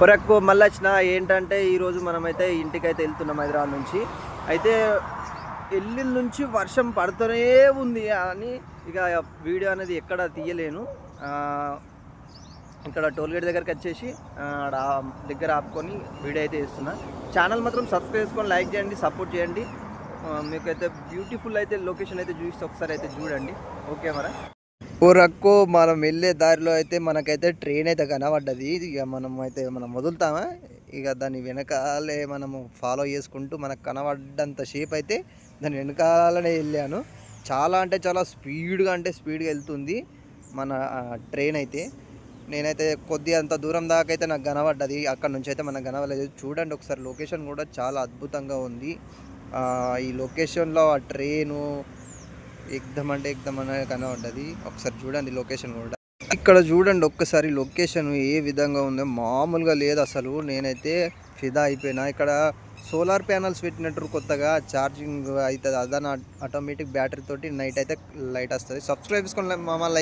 కొరకు మళ్ళీ వచ్చిన ఏంటంటే ఈరోజు మనమైతే ఇంటికైతే వెళ్తున్నాం హైదరాబాద్ నుంచి. అయితే ఎల్లుండి నుంచి వర్షం పడుతూనే ఉంది అని ఇక వీడియో అనేది ఎక్కడ తీయలేను. ఇక్కడ టోల్గేట్ దగ్గరికి వచ్చేసి ఆడ దగ్గర ఆపుకొని వీడియో అయితే ఇస్తున్నా ఛానల్ మాత్రం సబ్స్క్రైబ్ చేసుకొని లైక్ చేయండి సపోర్ట్ చేయండి. మీకైతే బ్యూటిఫుల్ అయితే లొకేషన్ అయితే చూస్తే ఒకసారి అయితే చూడండి. ఓకే మరా? ఓ మనం వెళ్ళే దారిలో అయితే మనకైతే ట్రైన్ అయితే కనబడ్డది. ఇక మనం అయితే మనం వదులుతామా ఇక దాని వెనకాలే మనము ఫాలో చేసుకుంటూ మనకు కనబడ్డంత షేప్ అయితే దాని వెనకాలనే వెళ్ళాను. చాలా అంటే చాలా స్పీడ్గా అంటే స్పీడ్గా వెళ్తుంది మన ట్రైన్ అయితే. నేనైతే కొద్ది అంత దూరం దాకా అయితే నాకు కనబడ్డది. అక్కడ నుంచి అయితే మనకు కనబడలేదు. చూడండి ఒకసారి లొకేషన్ కూడా చాలా అద్భుతంగా ఉంది. ఈ లొకేషన్లో ఆ ట్రైను ఎగ్దమ్ అంటే ఎగ్దమ్ అనే ఉంటుంది. ఒకసారి చూడండి లొకేషన్ కూడా. ఇక్కడ చూడండి ఒక్కసారి లొకేషన్ ఏ విధంగా ఉందో. మామూలుగా లేదు అసలు. నేనైతే ఫిదా అయిపోయినా. ఇక్కడ సోలార్ ప్యానల్స్ పెట్టినట్టు కొత్తగా ఛార్జింగ్ అవుతుంది అదన ఆటోమేటిక్ బ్యాటరీ తోటి నైట్ అయితే లైట్ వస్తుంది. సబ్స్క్రైబ్ చేసుకోండి మామ